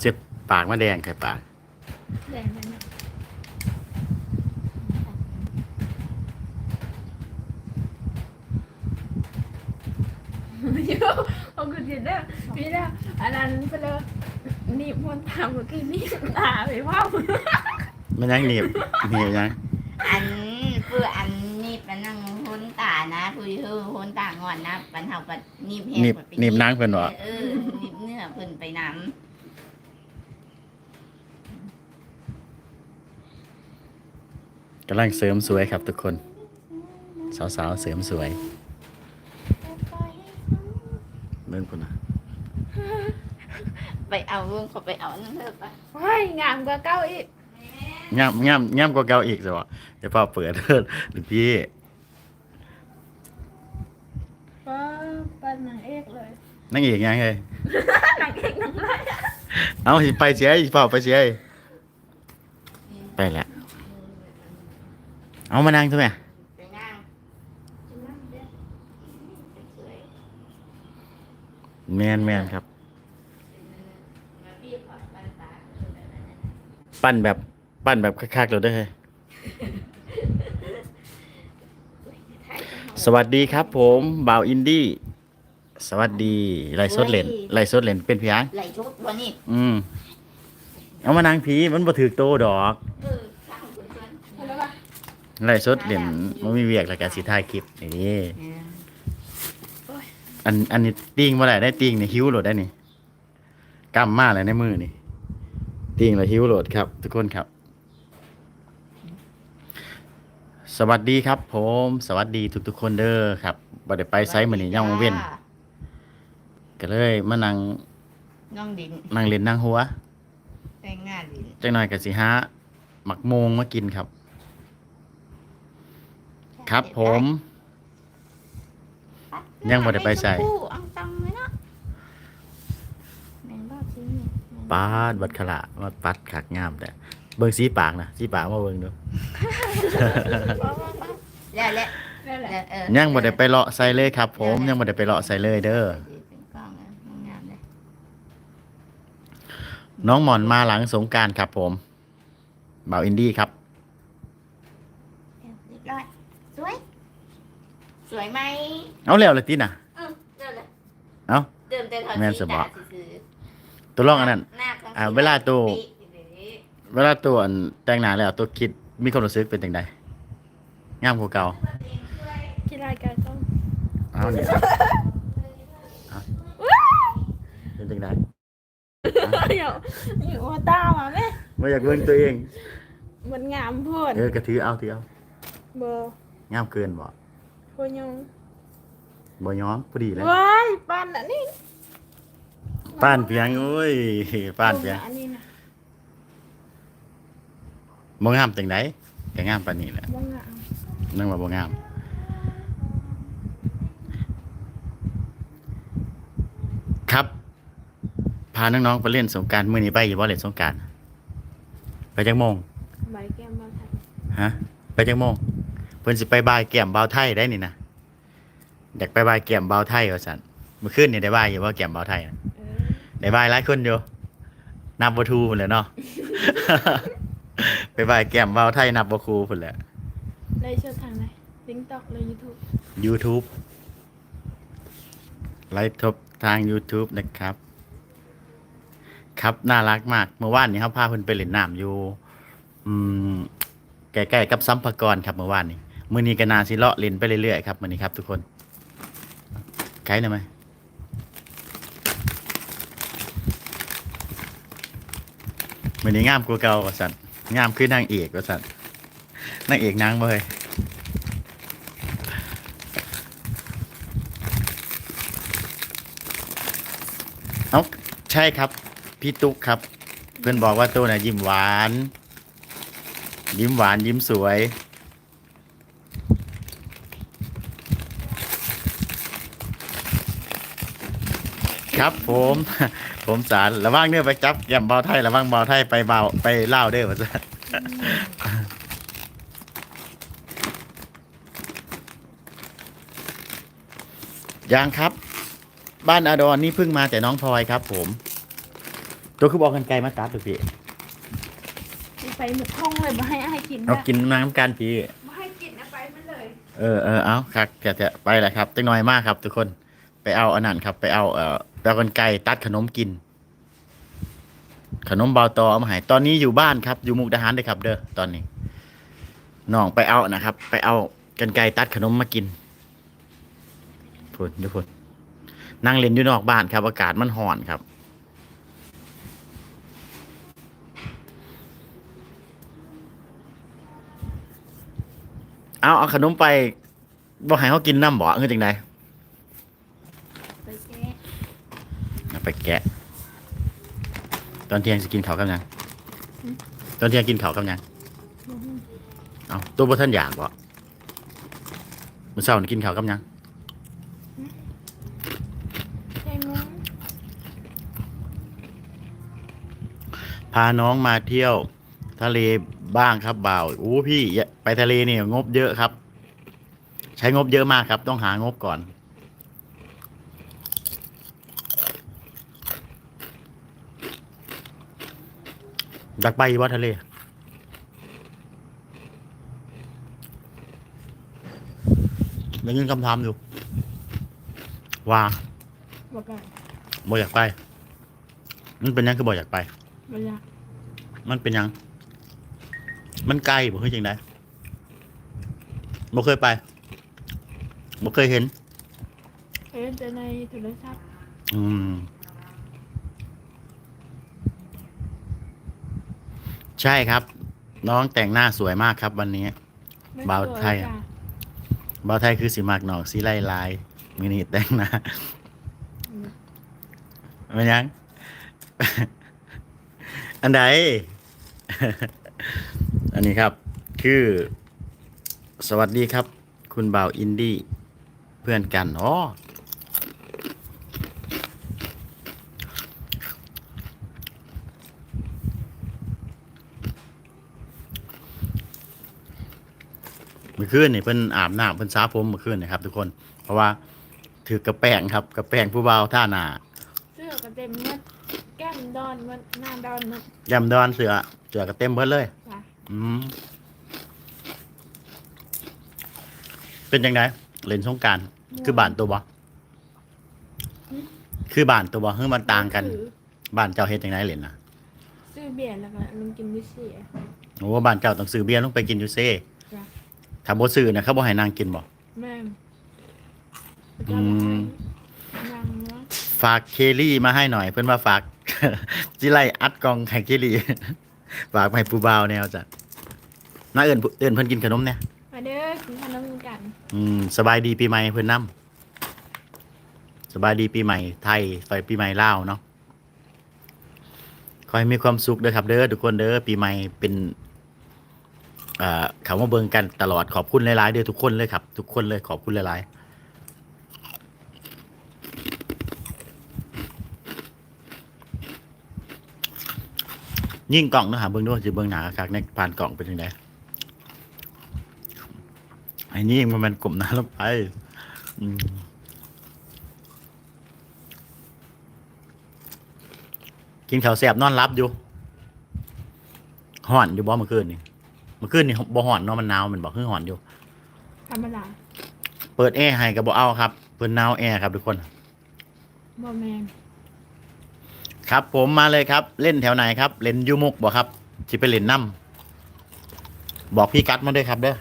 เจ็บปากมาแดงไข่ปากแดงนั่นน่ะอยู่เอาคุณเห็นได้พี่ได้อันนั้นไปเลยนี่มวนตามเมื่อกี้นี่ตาไปว่ามันยังหนีบหนีบยังอันเพื่ออันนี้เป็นนั่งหุนตานะคุยคือหุนตางอนนะปันเฮาก็นีบเฮ็ดหนีบกว่าไปหนีบนางเพิ่นบ่เออนีบเนื้อเพิ่นไปน้ กำลังเสริมสวยครับทุกคน สาวๆเสริมสวยเบิ่งพุ่นน่ะำไปเอาเรื่องเขาไปเอานั่นเถอะปะเฮ้ยงามกว่าเก้าอีกงามงามงามกว่าเก่าอีกสิบ่เดี๋ยวพ่อเปิดเด้อหรือพี่ว้าปั้นนางเอกเลยนั่งอีกยังเฮ้ยนางเอกนางร้ายเอาสิไปเสียอีพ่อไปเสียอีไปแล้ว เอามานั่งทำไมไปนั่งแมนแมนครับมาพี่ขอปันตาปั้นแบบปั้นแบบคักๆเลยเด้อเฮ้ยสวัสดีครับ ผมบ่าวอินดี้สวัสดีไลฟ์สดเล่นไลฟ์สดเล่นเป็นเพียงไหลชุดวันนี้อืมเอามานางผีมันบ่ถือโตดอก ไลฟ์สดเล่นมันมีเวียกแล้วก็สิถ่ายคลิปนี่เด้อันอันนี้ติ้งบ่ได้ได้ติ้งนี่หิวโหลดได้นี่กำมาเลยในมือนี่ติ้งแล้วหิวโหลดครับ ทุกคนครับ สวัสดีครับ ผม สวัสดีทุกๆคนเด้อครับบ่ได้ไปไซส์มื้อนี้ยังเว้นก็เลยมานั่งน้องดินนั่งเล่นนั่งหัวแต่งงานดินจังหน่อยก็สิหาหมักโมงมากินครับ ครับผม ยังบ่ได้ไปใส่คู่อังตังเลยเนาะแม่นบ่จริงเนี่ยปาดบัดขละมาปัดขักงามแต่เบิ่งสีปากนะสีปากมาเบิ่งดูแล้วแหละนั่นแหละแล้วเออยังบ่ได้ไปเลาะใส่เลยครับ ผมยังบ่ได้ไปเลาะใส่เลยเด้อเป็นกล้องนะงามเลยน้องหมอนมาหลังสงกรารครับผมบ่าวอินดี้ครับเรียบร้อยสวย ส วยไหมเอาแล้วเลยติน่ะ เออเดินเลยเอ้าเดินแต่ถอยแม่นสบะ ซื่อตัวรองอันนั้นๆหน้าข้งอ่าเวลาตัวปีกเวลาตัวอันแต่งหน้าแล้วตัวคิดมีความรู้สึกเป็นจังไดงามกว่าเก่ากีฬาการต้องเอาเนี่ยครับเอาเป็นจังไดเดี๋ยวอยู่หัวตามาไหมบ่อยากเบิ่งตัวเอง มันงามโพูดเออกระถือเอาถือเอา เบอร์งามเกินบ่ พยงบ่ย้อมพอดีเลยว้ายปั้นอันนี้ป้านเพียงโอ้ยป้านเพียงอันนี้นะบ่งามจังไดก็งามปานนี้แหละว่างามนึกว่าบ่งามครับพาน้องๆไปเล่นสงกรารมื้อนี้ไปอยู่บ่เล่นสงกรารไปจักโมงใบแก้มมาไทยฮะไปจักโมงเพิ่นสิไปบายแก้มบ่าวไทยได้นี่นะอยากไปบายแก้มบ่าวไทยว่าซั่นเมื่อคืนนี่ได้บายอยู่บ่แก้มบ่าวไทยน่ะเออได้บายหลายคนอยู่นับบ่ทูพุ่นแหล้วเนาะ ไปบายแก้มบ่าวไทยนับบ่ครูพุ่นแหละได้เชื่อทางไหนลิงก์ต็อกเลยยูทูบ YouTube ไลฟ์ทบทาง YouTube นะครับ ครับน่ารักมาก เมื่อวานนี้ครับพาเพิ่นไปเล่นน้ำอยู่ อืมใกล้ๆกับซัมภากรครับเมื่อวานนี้ มือนี้ก็นาสิเลาะเล่นไปเรื่อยๆครับมือนี้ครับทุกคนไกลหน่อยไหมมือนี้งามกว่าเก่าว่าซั่นงามคือนางเอกว่าซั่นนางเอกนางเฮ้ยเอาใช่ครับ พี่ตุ๊กครับ เพื่อนบอกว่าตัวน่ะยิ้มหวาน ยิ้มหวานยิ้มสวย ครับผมผมสารระวังเนื้อไปจับแย่มเบาไทยระวังเบาไทยไปเบาไปเล่าวเด้อว่าซะยังครับ บ้านอาดอนนี่เพิ่งมาแต่น้องพลอยครับ ผม ตัวคือบอกกันไกลมาตัดตัวพี่ไปหมดห้องเลยมาให้อ้ายกินเอานะกินน้ำกันพี่มาให้กินนะไปมันเลยเออเออเอาครับจะจะไปแหละครับจังน้อยมากครับ ทุกคนไปเอาอันนั้นครับ ไปเอาเอ่อ ไปเอากันไกลตัดขนมกิน ขนมเบาตอเอามาให้ตอนนี้อยู่บ้านครับ อยู่มุกดาหารเลยครับ เด้อตอนนี้น้องไปเอานะครับ ไปเอากันไกลตัดขนมมากินพูดทุกคนนั่งเล่นอยู่นอกบ้านครับ อากาศมันห่อนครับเอาเอาขนมไปบ่ให้เขากินน้ำบ่คือจังได ไปแก้ เอา ไปแกะ ตอนเที่ยงสิกินข้าวกับหยัง ตอนเที่ยงกินข้าวกับหยัง เอาตัวบ่ท่านอยากบ่มื้อเช้านี่กินข้าวกับหยังใช่งงพาน้องมาเที่ยว ทะเลบ้างครับบ่าวอู้พี่อย่าไปทะเลเนี่ยงบเยอะครับ ใช้งบเยอะมากครับ ต้องหางบก่อน อยากไปว่าทะเลได้ยินคำถามอยู่ ว่าบอกกันบ่อยากไป มันเป็นหยังคือบ่อยากไปบอกอยากมันเป็นหยัง มันไกลบ่เคยจริงได้บ่เคยไปบ่เคยเห็นเอ็นแต่ในโทรศัพท์อืม ใช่ครับ น้องแต่งหน้าสวยมากครับวันนี้ไม่บ่าวสวยไทยจ้ะบ่าวไทยคือสีมากหนอกสีลายลายมือนี้แต่งหน้าเป็นหยัง อันใด อันนี้ครับ คือ สวัสดีครับ คุณบ่าวอินดี้เพื่อนกันอ๋อ เมื่อคืนนี่เพิ่นอาบน้ำเพิ่นสาผมเมื่อคืนนะครับ ทุกคน เพราะว่าถือกระแป้งครับกระแป้งผู้บ่าวท่าหนาเสื้อก็เต็มเม็ดแก้มดอนมันหน้าดอนมันยำดอนเสือเสือก็เต็มเบิดเลย จ้ะอืมเป็นยังไงเล่นสงกรารคือบ้านตัวบ่คือบ้านตัวบ่คือมันต่างกันซื้อบ้านเจ้าเฮ็ดยังไงเล่นนะซื้อเบียร์แล้วก็ลงกินวิเศษโอ้บ้านเจ้าต้องซื้อเบียร์ลงไปกินอยู่เซ่จ้ะ ถ้าบ่ซื้อนะเขาบ่ให้นางกินบ่แม่งอืมยังเนาะฝากเคลลี่มาให้หน่อย เพิ่นว่าฝาก จิไลอัดกล่องให้เคลลี่ ฝากไปให้ผู้บ่าวแนวจ้ะน้าเอิ้นเอิ้นเพิ่นกินขนมเนี่ยมาเด้อกินขนมกันอืมสบายดีปีใหม่เพื่อนน้ำสบายดีปีใหม่ไทยไปปีใหม่ลาวเนาะขอให้มีความสุขเด้อครับเด้อทุกคนเด้อปีใหม่เป็น เอ่อเขามาเบิ่งกันตลอดขอบคุณหลายๆเด้อทุกคนเลยครับ ทุกคนเลยขอบคุณหลายๆยิ่งกล่องเนาะหาเบิ่งด้วยจะเบิ่งหนาคักในผ่านกล่องเป็นยังไงไอ้นี่มันเป็นกลุ่มน้ำลงไปกินข้าวแสบนอนรับอยู่ห่อนอยู่บ่เมื่อคืนนี่ มื่อคืนนี่บ่ห่อนเนาะมันหนาวแมันบอกคือห่อนอยู่ ธรรมดาเปิดแอร์ให้กับบ่เอาครับเพิ่นหนาวแอร์ครับทุกคนบ่แมนครับ ผมมาเลยครับ เล่นแถวไหนครับ เล่นอยูมุกบ่ครับสิไปเล่นน้ำบอกพี่กัดมาด้วยครับเด้อ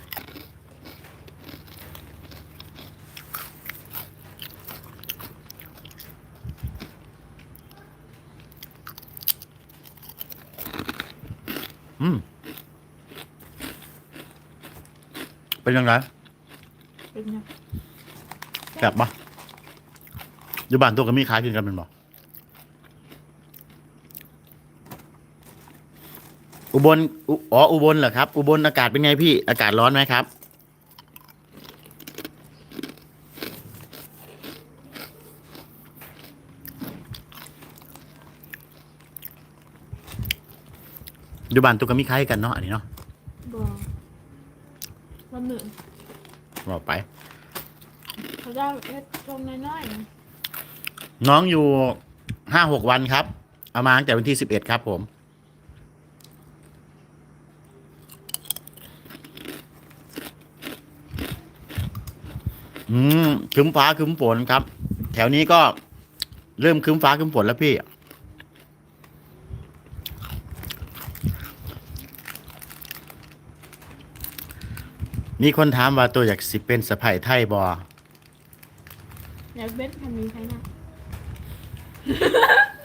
อืม เป็นยังไงเป็นไงแบบปะอยู่บ้านตัวก็มีขายกินกันเป็นบ่อุบลอุอ๋ออุบลเหรอครับ อุบลอากาศเป็นไงพี่ อากาศร้อนไหมครับ อยู่บ้านตัวก็มีขายกันเนาะอันนี้เนาะ บ่วันหนึ่ง บอกไป เขาจะเอ็ดตรงน้อยๆนะน้องอยู่ห้าหกวันครับ เอามาตั้งแต่วันที่สิบเอ็ดครับผม อืมครึ้มฟ้าครึ้มฝนครับ แถวนี้ก็เริ่มครึ้มฟ้าครึ้มฝนแล้วพี่ มีคนถามว่าตัวอยากสิเป็นสะพายไทยบออยากเบ็ดคันนี้ใครนะ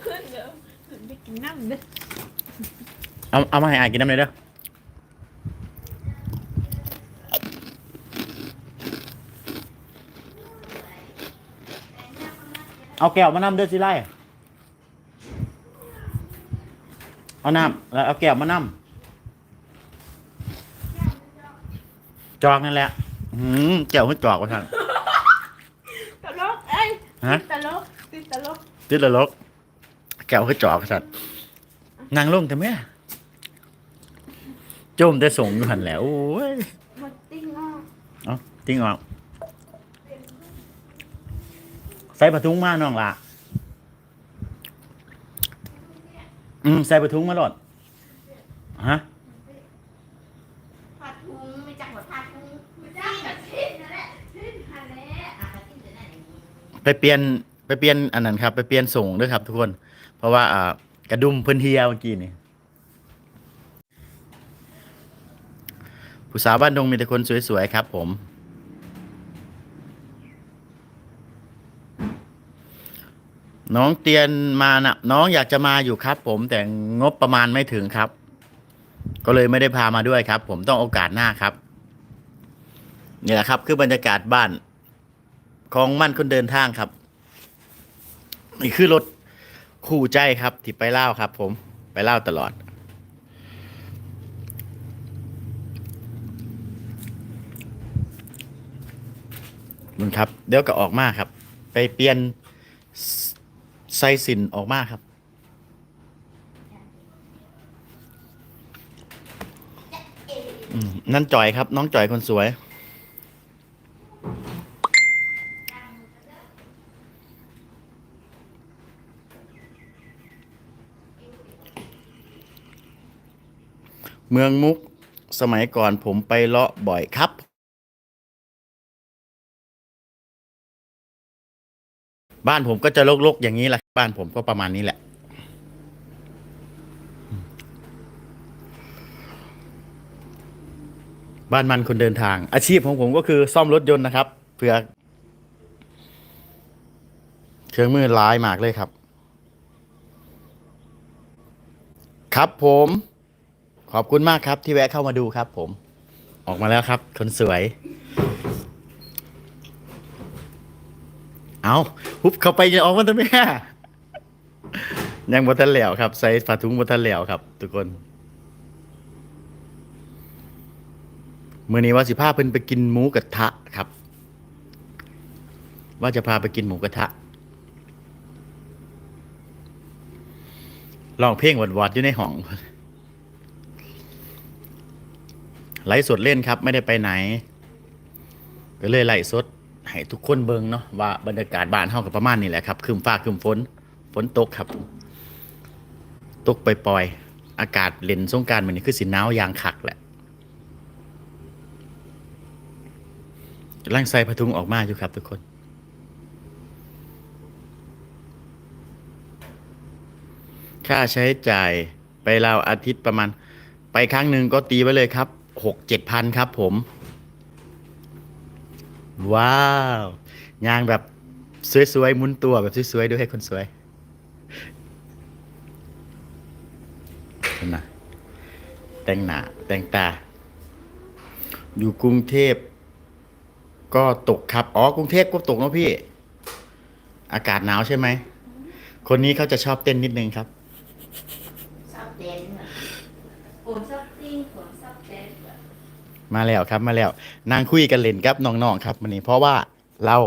ขึ้นเดี๋ยวขึ้นไปกินน้ำเด้อเอาเอามาให้อายกินน้ำเลยเด้อเอาแก้วมานำเด้อสิไล่เอาน้ำแล้วเอาแก้วมานำ จอกนั่นแหละอืมแก้วให้จอกว่าท่าน ตลกเอ้ยฮะ ติดตลกติดตลกติดละลกแก้วให้จอกว่าท่านนางลงแต่แม่จมแต่ส่งอยู่หันแหล้วโอ้ยหมดติ้งอะเอาทิ้งออกใส่ปะทุงมาน้องละอืมใส่ปะทุงมาหลดฮะ ผัดทุงไม่จักว่าผัดทุงไม่จักกะทินั่นแหละทินหันแหละอะกะทิจะได้อย่างนี้ ไปเปลี่ยนไปเปลี่ยนอันนั้นครับ ไปเปลี่ยนส่งด้วยครับ ทุกคน เพราะว่าอ่ากระดุมเพื้นเฮียเมื่อกี้นี่ผู้สาวบ้านดงมีแต่คนสวยๆครับ ผม น้องเตียนมานะน้องอยากจะมาอยู่ครับ ผมแต่งบประมาณไม่ถึงครับ ก็เลยไม่ได้พามาด้วยครับ ผมต้องโอกาสหน้าครับนี่แหละครับ คือบรรยากาศบ้าน ของมั่นคนเดินทางครับ นี่คือรถคู่ใจครับที่ไปเล่าครับ ผมไปเล่าตลอดมึงครับ เดี๋ยวก็ออกมาครับ ไปเปลี่ยนไซสินออกมาครับนั่นจอยครับ น้องจอยคนสวย เมืองมุกสมัยก่อนผมไปเลาะบ่อยครับบ้านผมก็จะลกๆอย่างนี้แหละบ้านผมก็ประมาณนี้แหละ บ้านมันคนเดินทาง อาชีพของผมก็คือซ่อมรถยนต์นะครับเผื่อเครื่องมือร้ายมากเลยครับ ครับผม ขอบคุณมากครับที่แวะเข้ามาดูครับ ผม ออกมาแล้วครับ คนสวย เอาฮุบเข้าไปยังออกมาทำไมอะยังบทันแล้วครับใส่ผ้าถุงบทันแล้วครับ ทุกคนเมื่อนี้ว่าสิพาเพิ่นไปกินหมูกระทะครับ ว่าจะพาไปกินหมูกระทะลองเพลงหวดๆอยู่ในห้อง ไลฟ์สดเล่นครับ ไม่ได้ไปไหน ก็เลยไลฟ์สดให้ทุกคนเบิ่งเนาะว่าบรรยากาศบ้านเฮากับประมาณนี้แหละครับคืมฟ้าคืมฝนฝนตกครับ ตกปล่อยๆอากาศเล่นสงกรารมันนี่คือสิหนาวยางคักแหละกำลังใส่ผ้าถุงออกมาอยู่ครับทุกคน ค่าใช้จ่ายไปลาวอาทิตย์ประมาณ ไปครั้งหนึ่งก็ตีไว้เลยครับ หกเจ็ดพันครับผม ว้าว ยางแบบสวยๆมุนตัวแบบสวยๆด้วยให้คนสวยนไหมแต่งหน้าแต่งตา อยู่กรุงเทพ ก็ตกครับ อ๋อ กรุงเทพก็ตกเนะพี่ อากาศหนาวใช่ไหม คนนี้เขาจะชอบเต้นนิดนึงครับ ชอบเต้นแบบผมชอบติ้งผมชอบเต้นแบบ มาแล้วครับมาแล้วนางคุยกันเล่นกับน้องๆครับวันนี้เพราะว่าเรา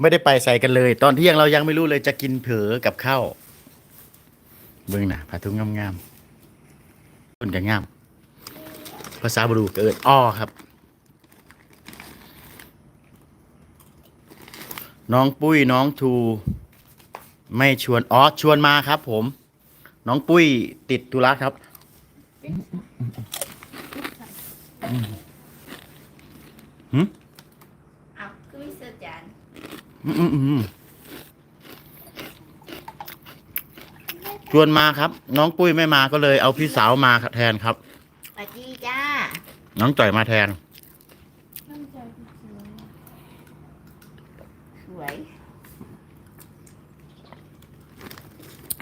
ไม่ได้ไปใส่กันเลย ตอนเที่ยงเรายังไม่รู้เลยจะกินเผลอกับข้าวเบิ่งนะผ้าถุงงามๆต้นกันงาม ภาษาบรูเกิดอ้อครับ น้องปุ้ยน้องทู ไม่ชวนอ๋อชวนมาครับ ผม น้องปุ้ยติดธุระครับ เอาคือวิเศษจานอืมอืมอืมชวนมาครับ น้องปุ้ยไม่มาก็เลยเอาพี่สาวมาแทนครับ สวัสดีจ้า น้องจ่อยมาแทนตั้งใจที่สุดสวย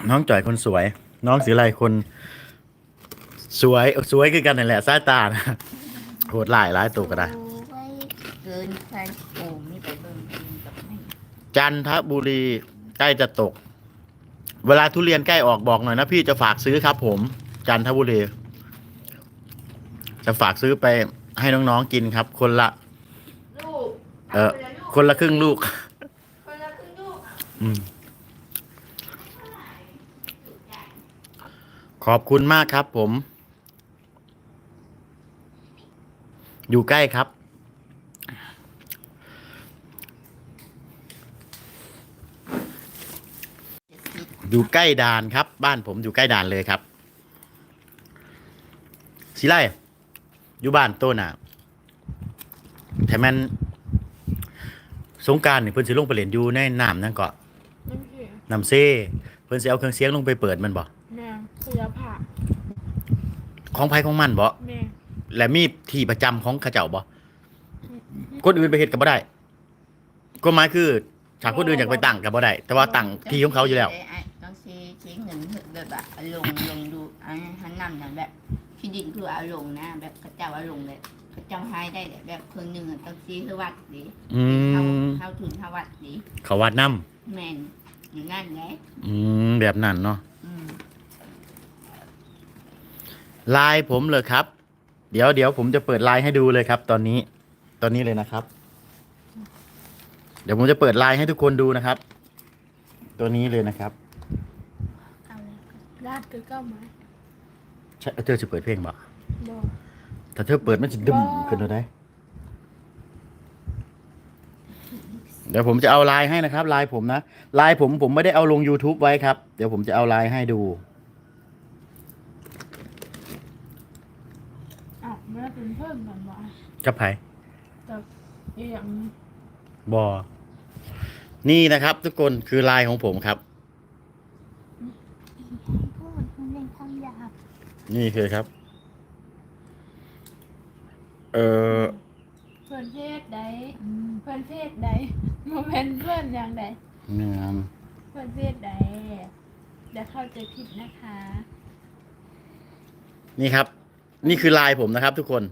น้องจ่อยคนสวย น้องสีไรคน สวยสวยคือกันนั่นแหละสายตานะโหดหลายหลายตัวก็ได้สวย เกินไปโอ้มีไปเบิ่งกินกับไม่จันทบุรีใกล้จะตก เวลาทุเรียนใกล้ออกบอกหน่อยนะพี่จะฝากซื้อครับ ผม จันทบุรี จะฝากซื้อไปให้น้องๆกินครับ คนละ ลูกเออคนละครึ่งลูก คนละครึ่งลูกอะอืม ขอบคุณมากครับผม อยู่ใกล้ครับ เจ็ดสิบ อยู่ใกล้ด่านครับ บ้านผมอยู่ใกล้ด่านเลยครับสิไลอยู่บ้านโต้น่ะแต่แมันสงกรารนี่เพิ่นสิลงไปเล่นอยู่ในน้ำนั่นเกาะนั่นคือน้ำเซ่เพิ่นสิเอาเครื่องเสียงลงไปเปิดมันบ่แม่คุยผ่าของไผของมันบ่แม่และมีที่ประจำของเขาเจ้าบ่คนอื่นไปเฮ็ดก็บ่ได้ก็หมายคือถ้าคนอื่นอยากไปตั้งก็บ่ได้ แต่ว่าตั้งที่ของเขาอยู่แล้วต้ องชี้ชี้เงินแบบแบบเอาลงลงดูอันหันนำนะแบบที่ดินคือเอาลงนะ แบบเขาเจ้าเอาลงเลยเขาเจ้าให้ได้แต่แบบคนหนึ่งอะต้องชี้คือวัดดีอืเข้ามเข้าทุนเข้าวัดดีเขาวัดน้แมนอย่างนั่นไงำอืมแบบนั้นเนาะอืมไลน์ผมเลยครับ เดี๋ยวเดี๋ยวผมจะเปิดไลน์ให้ดูเลยครับ ตอนนี้ ตอนนี้เลยนะครับ เดี๋ยวผมจะเปิดไลน์ให้ทุกคนดูนะครับ ตัวนี้เลยนะครับเอาเลยลา ดคือเก้าไม้ใช่เธอจะเปิดเพลงบ่บอกถ้าเธอเปิดมันจะดึมขึ้นเลยได้เดี๋ยวผมจะเอาไลน์ให้นะครับไลน์ผมนะไลน์ผมผมไม่ได้เอาลง YouTube ไว้ครับ เดี๋ยวผมจะเอาไลน์ให้ดูอ้าวไม่ได้เป็นเพิ่มก่อนวะกับไผแต่อีกอย่างหนึ่งบอนี่นะครับ ทุกคนคือไลน์ของผมครับ พูดมันเป็นคำหยาบ นี่คือครับ เออเพื่อนเพศใดเพื่อนเพศใดโมเมนเพื่อนอย่างใดเนื้อเพื่อนเพศใดเดี๋ยวเข้าใจผิดนะคะ นี่ครับ นี่คือไลน์ผมนะครับ ทุกคน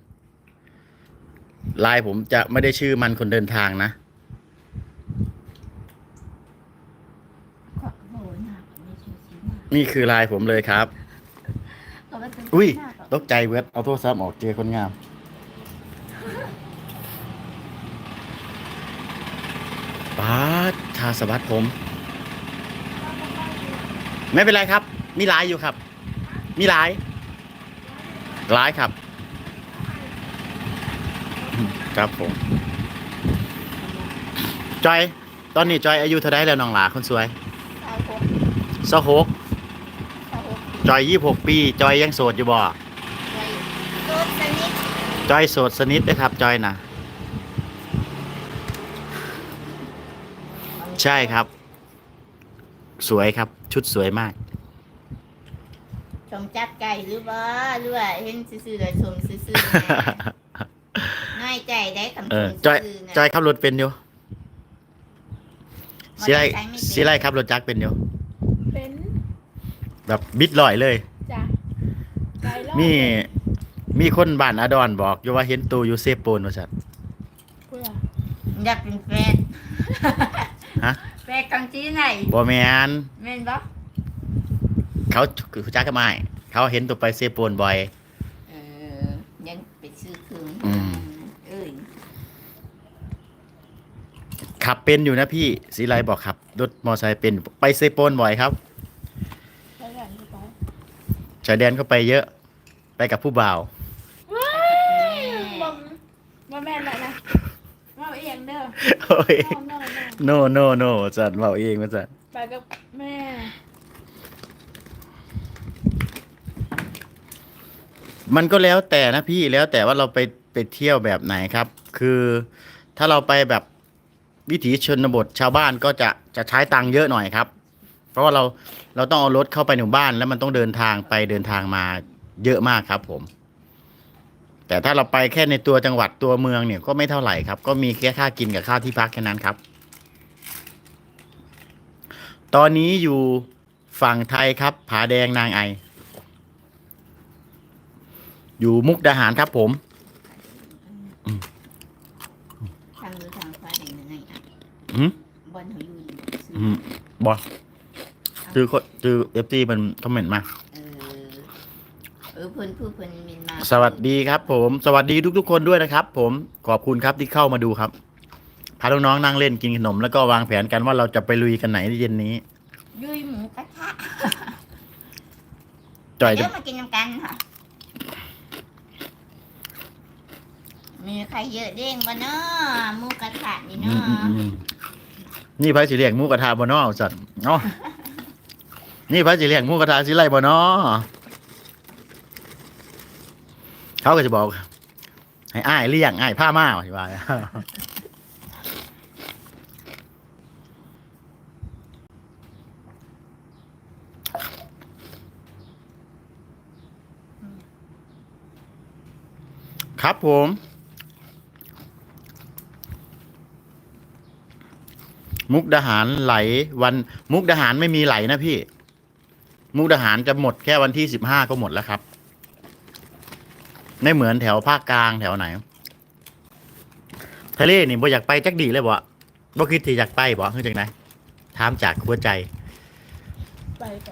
ไลน์ผมจะไม่ได้ชื่อมันคนเดินทางนะขอโหหนักไม่ช่วยชี้หนักนี่คือไลน์ผมเลยครับเขาก็จะ อุ้ยตกใจเวิร์ดเอาโทรศัพท์ออกเจอคนงามป้าดชาสวัสดผม ไม่เป็นไรครับ มีไลน์อยู่ครับ มีไลน์ไลน์ครับ ครับผมจอย ตอนนี้จอยอายุเท่าไรแล้วน้องหลาคนสวยสาวหกสหกสาวหก จอยยี่หกปี จอยยังโสดอยู่บ่ไว้ตัวสนิทจอยโสดสนิทนะครับ จอยนะใช่ครับ สวยครับ ชุดสวยมาก ชมจัดไก่หรือบ่หรือว่าเห็นซื่อๆเลยชมซื่อๆนะน้อยใจได้คำเอชอมจอยซื่อๆนะจอยขับรถเป็นอยู่สิไรมอเตอร์ซค์ม่เป็นสิไรขับรถจักรเป็นอยู่เป็น แบบบิดลอยเลย จ้ะใจรอดมีมีคนบ้านอดอนบอกอยู่ว่าเห็นตูอยู่เซโปนว่าสัตว์เพื่ออยากเป็นแฟนฮะแฟนกังจีไหนบ่แมนแม่นบ่เขาคือจักก็ไม่เขาเห็นตัวไปเซโปนบ่อย เออยังไปซื้อเครื่องอืม เอ้ยขับเป็นอยู่นะพี่สีไรบอกขับรถมอไซค์เป็นไปเซโปนบ่อยครับ ชายแดนก็ไปเยอะ ไปกับผู้บ่าว บอมบอมแม่นแล้นะว่าเองเด้อโอ้ยนนนอนโนโนโนจัดเบาเองมาจัดไปกับแม่มันก็แล้วแต่นะพี่แล้วแต่ว่าเราไปไปเที่ยวแบบไหนครับ คือถ้าเราไปแบบวิถีชนบทชาวบ้านก็จะจะใช้ตังค์เยอะหน่อยครับ เพราะว่าเรา เราต้องเอารถเข้าไปในหมู่บ้าน แล้วมันต้องเดินทางไปเดินทางมาเยอะมากครับ ผม แต่ถ้าเราไปแค่ในตัวจังหวัดตัวเมืองเนี่ยก็ไม่เท่าไหร่ครับ ก็มีแค่ค่ากินกับค่าที่พักแค่นั้นครับ ตอนนี้อยู่ฝั่งไทยครับ ผาแดงนางไอ อยู่มุกดาหารครับผม ทางดูทางฟ้าแห่งนั้นไงอะอืม บอลเขาอยู่นี่ซื้ออืมบอ จือคนจือเอฟซีมันคอมเมนต์มา เออเออเพิ่นผู้เพิ่นมินมาสวัสดีครับ ผม สวัสดีทุก ๆ คนด้วยนะครับ ผมขอบคุณครับที่เข้ามาดูครับพาน้องๆนั่งเล่นกินขนม แล้วก็วางแผนกันว่าเราจะไปลุยกันไหนในเย็นนี้ ยุยหมูกระทะจ่อยจะเดี๋ยวมากินน้ำกันค่ะ มีใครเยอะเด้งบ่เนาะหมูกระทะนี่อืเนาะมอืมอืมนี่พระสิเลียงหมูกระทะบอนอสัตว์เนาะ นี่พระสิเลี้ยงหมูกระทะสิไรบอนอเขาก็จะบอก ให้อ้ายเลี้ยงอ้ายผ้ามาว่าสิว่าครับผมมุกดาหารไหลวันมุกดาหารไม่มีไหลนะพี่ มุกดาหารจะหมดแค่วันที่สิบห้าก็หมดแล้วครับ ไม่เหมือนแถวภาคกลางแถวไหน ทะเลนี่บ่อยากไปจักดีเลยบ่บ่คิดที่อยากไปบ่คือจังไดถามจากหัวใจ ไปไป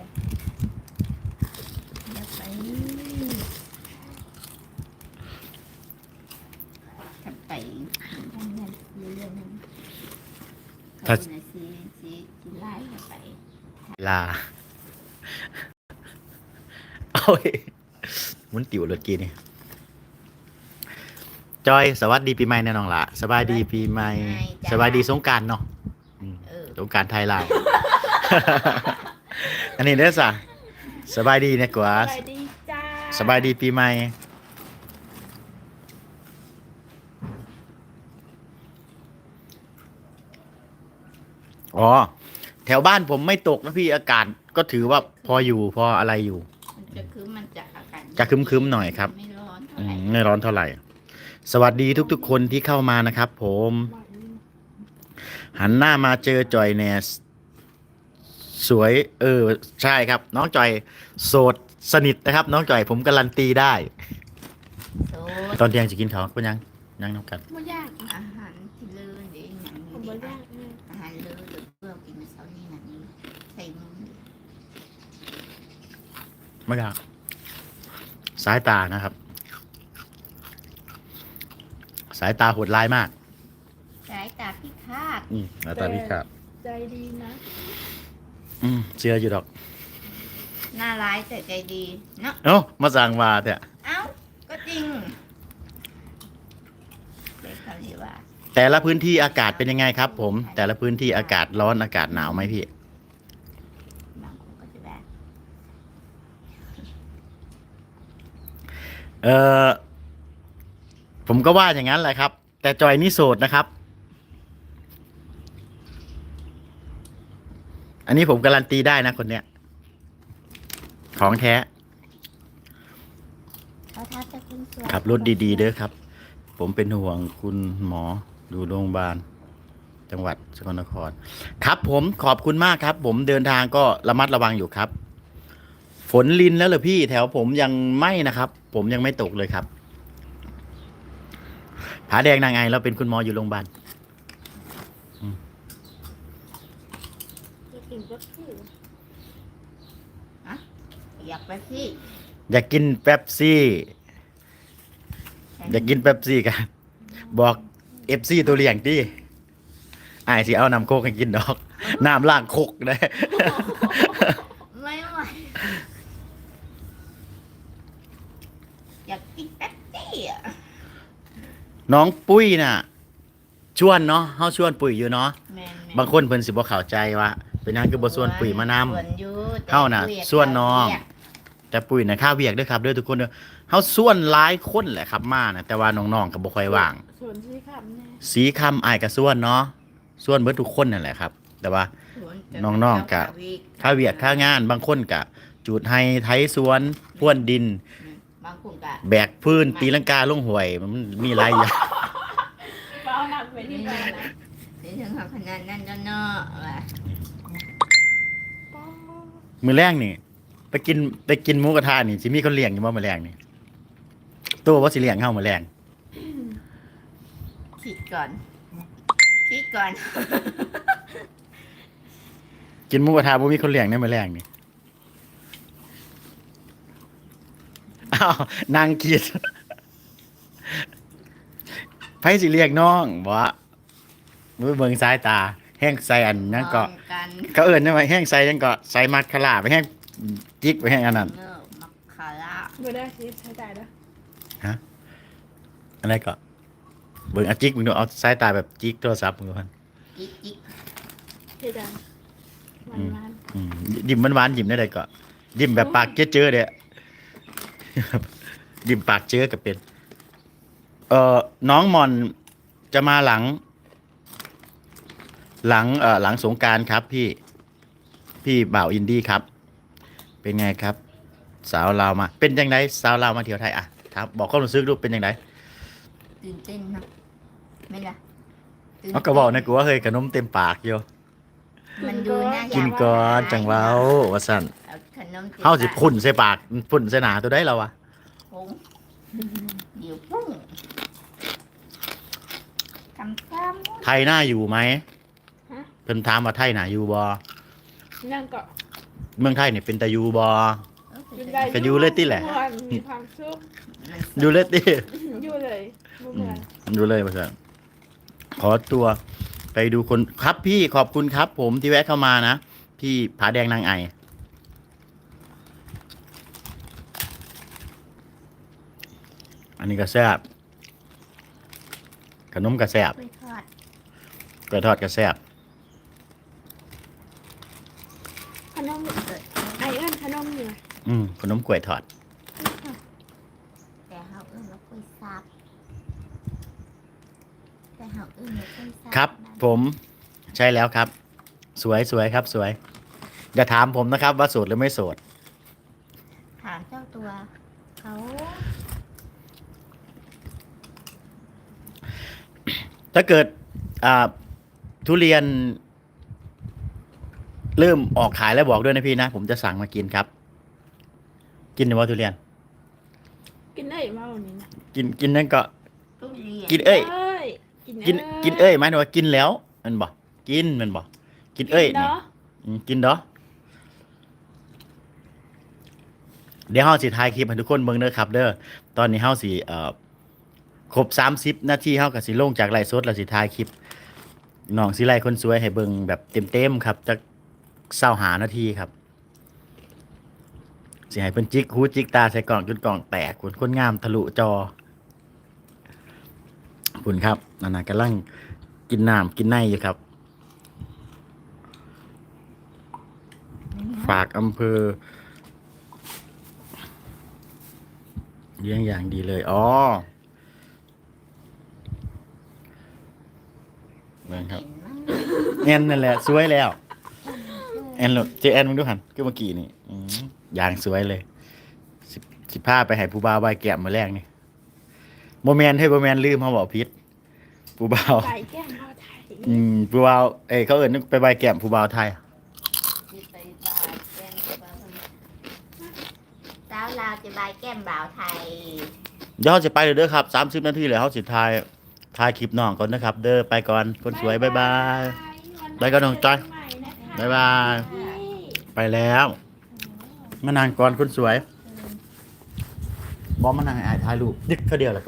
อยากไปทำไปทำนั่นเรื่องนั้นถ้าเขาน่ะสิสิสิไล่เข้าไป ลา โอ้ยหมุนติ๋วรถกีนี่จอย สวัสดีปีใหม่แน่นอนละสบายดีปีใหม่ สบายดีสงกรารเนาะอืมเออสงกรารไทยลาวอันนี้เด้อสะสบายดีเนี่ยกว่าสบายดีจ้าสบายดีปีใหม่อ๋อ แถวบ้านผมไม่ตกนะพี่อากาศก็ถือว่าพออยู่พออะไรอยู่ มันจะคือมันจะอากาศจะครึ้มๆหน่อยครับไม่ร้อนเท่าอืไหร่มไม่ร้อนเท่าไหร่ สวัสดีทุกๆคนที่เข้ามานะครับ ผม หันหน้ามาเจอจอยแนสสวย เออ ใช่ครับ น้องจอยโสดสนิทนะครับ น้องจอยผมการันตีได้โซดตอนเที่ยงจะกินข้าวก็ยัง ยังน้ำกันไม่ยากอาหารที่เลื่อนเด้หนังผมนี่ไม่เด้ยากเลยอาหารเลื่อนเพื่อกินเช้านี้หนังนี้ใส่มือไม่อยากสายตานะครับ สายตาโหดร้ายมาก สายตาพิฆาตอืมสายตาพิฆาตใจดีนะ อืมเชื่ออยู่ดอก หน้าร้ายแต่ใจดีเนาะเอ้ามาสั่งมาเถอะเอ้าก็จริงเด็ก เขาเรียกว่า แต่ละพื้นที่อากาศเป็นยังไงครับ ผม แต่ละพื้นที่อากาศร้อนอากาศหนาวไหมพี่ บางคนก็จะแบบเออผมก็ว่าอย่างนั้นแหละครับ แต่จอยนี่โสดนะครับ อันนี้ผมการันตีได้นะคนเนี้ย ของแท้ เขาทักจะคุณสวยขับรถดีๆเด้อครับ ผมเป็นห่วงคุณหมอดูโรงพยาบาล จังหวัดสกลนคร ครับผมขอบคุณมากครับ ผมเดินทางก็ระมัดระวังอยู่ครับ ฝนลินแล้วเหรอพี่แถวผมยังไม่นะครับ ผมยังไม่ตกเลยครับผาแดงนางไงเราเป็นคุณหมออยู่โรงพยาบาลจะกินก็คืออยากไปที่อยากกินเป๊ปซี่ อยากกินเป๊ปซี่กันบอกเอฟซีตัวเลี้ยงดิไอ้ายสิเอาน้ำโคกให้กินดอก น้ำล้างโคกได้ไม่ไหวอยากกินแป๊บซี่อะน้องปุ้ยน่ะ ชวนเนาะเฮาชวนปุ๋ยอยู่เนาะแม่นๆบางคนเพิ่นสิบ่เข้าใจว่า เป็นหยังคือบ่ชวนปุ๋ยมานำชวนอยู่แต่เฮาน่ะคุยกับชวนน้องเรียกแต่ปุ๋ยน่ะข้าวเวียกเด้อครับเด้อทุกคนเด้อ เฮาส่วนหลายคนแหละครับมานะแต่ว่าน้องๆก็บ่ค่อยว่าง ส่วนที่คำเนี่ยสีคำอายก็ส่วนเนาะส่วนเบิดทุกคนนั่นแหละครับ แต่ว่าน้องๆกะ ค่าเวียกค่างานบางคนก็จูดให้ไถสวนพ่วนดิน บางคนกะแบกพื้นตีลังกาลงห้วย มันมีหลายอย่างเบาหนักไปที่ไหนนะถึงถึงหักขนาดนั้นแล้วเนาะว่ะป้อมื้อแรงนี่ ไปกินไปกินหมูกระทะนี่สิมีคนเลี้ยงอยู่บ่มื้อแรงนี่ ตัวว่าสิเลี้ยงเฮามื้อแรงคิดก่อน คิดก่อน กินหมูกระทะบ่มีคนเลี้ยงในมื้อแรงนี่อ้าวนางคิดไผสิเลี้ยงน้องบ่วะมือเบิ่งสายตา แห้งใส่อันนั้นก็ป้องกันเขาเอิ้นว่าแห้งใส่นั่นก็ใส่มัดคาราไปแห้งจิกไปแห้งอันนั้น เนอะมักคาระ ไม่ได้คิดใช้จ่ายนะ อันนั้นก็เบิ่งเอาจิกมึงดูเอาสายตาแบบจิกโทรศัพท์มึงดูพันจิกจิกใช่จังมันมันอืมยิ้มหวานๆยิ้มได้เลยก็ยิ้มแบบปากเจอๆเด้ยิ้มปากเจอกับเป็น เอ่อน้องมอนจะมาหลัง หลังเอ่อหลังสงกรารครับพี่ พี่บ่าวอินดี้ครับ เป็นไงครับ สาวลาวมา เป็นยังไงสาวลาวมาเที่ยวไทยอะ ครับบอกความรู้สึกดูเป็นยังไงตื่นเต้นนะไม่ล่ะตื่นเขาก็บอกนะกูว่าเฮ้ยขนมเต็มปากอยู่มันดูน่าอยากินก่อนจังเว้าว่าสั่นเอาขนมติดเฮาสิพุ่นใส่ปากพุ่นใส่หนาตัวได้แล้ววะพุงเดี๋ยวพุ่งคำซ้ำไทยน่าอยู่ไหมเพิ่นถามว่าไทยน่าอยู่บ่นั่งก็เมืองไทยนี่เป็นตาอยู่บ่ กินได้ก็อยู่เลยติแหละ ม่วนมีความสุขอยู่เลยติอยู่เลยบ่อืเหมืมอนอยู่เลยว่าซั่นขอตัวไปดูคนครับพี่ขอบคุณครับ ผมที่แวะเข้ามานะ พี่ผาแดงนางไอ อันนี้ก็แซ่บขนมก็แซ่บกล้วยทอดกล้วยทอดก็แซ่บ ขนมไอเอิ้นขนม อยู่อืมขนมกล้วยทอด แต่เฮาเอิ้นว่ากล้วยซับแต่เฮาเอิ้นว่ากล้วยซับครับ ผมใช่แล้วครับ สวยสวยครับ สวยอย่าถามผมนะครับ ว่าโสดหรือไม่โสด ถามเจ้าตัวเขาถ้าเกิดอ่าทุเรียน เริ่มออกขายแล้วบอกด้วยนะพี่นะ ผมจะสั่งมากินครับ กินหรือว่าทุเรียน กินได้มาวันนี้นะกินกินนั่นก็ ทุเรียนกินเอ้ยเอ้ยกินกินกินเอ้ยหมายถึงว่ากินแล้วมันบอกกินมันบอกกินเอ้ยนี่เนาะอืมกินเด้อเดี๋ยวเฮาสิถ่ายคลิปให้ทุกคนเบิ่งเด้อครับ เด้อตอนนี้เฮาสิเอ่อครบ30นาทีเฮาก็สิลงจากไลฟ์สดแล้วสิถ่ายคลิปน้องสิไลคนสวยให้เบิ่งแบบเต็มๆครับจัก25นาทีครับ สิให้เพิ่นจิกหูจิกตาใส่กล่องจนกล่องแตกคนคนงามทะลุจอขอบคุณครับนั่นน่ะกำลังกินน้ำกินในอยู่ครับ ฝากอำเภอเลี้ยงอย่างดีเลย อ๋อเบิ่งครับแอนนั่นแหละสวยแล้ว แอนหลดเจแอนมึงดูหันคือเมื่อกี้นี่อื ย่างสวยเลย สิสิพาไปให้ผู้บ่าวใบแก้มมาแรกนี่โมแมนให้โมแมนลืมเขาบอกพิษผู้บ่าวไก่แก้มพ่อไทยอืมผู้บ่าวเอ้ยเขาเอิ้นไปใบแก้มผู้บ่าวไทยสิไปบายแก้มบ่าวสาวลาวจะบายแก้มบ่าวไทยเดี๋ยวเขาจะไปเลยเด้อครับสามสิบนาทีเลยเขาสิทายทายคลิปน้องก่อนนะครับ เด้อไปก่อนคนสวยบายบาย ไปก่อนน้องจ้อยบายบาย ไปแล้ว มานางก่อนคนสวยบอมมานางให้อายถ่ายรูปดึกเขาเดียวแหละ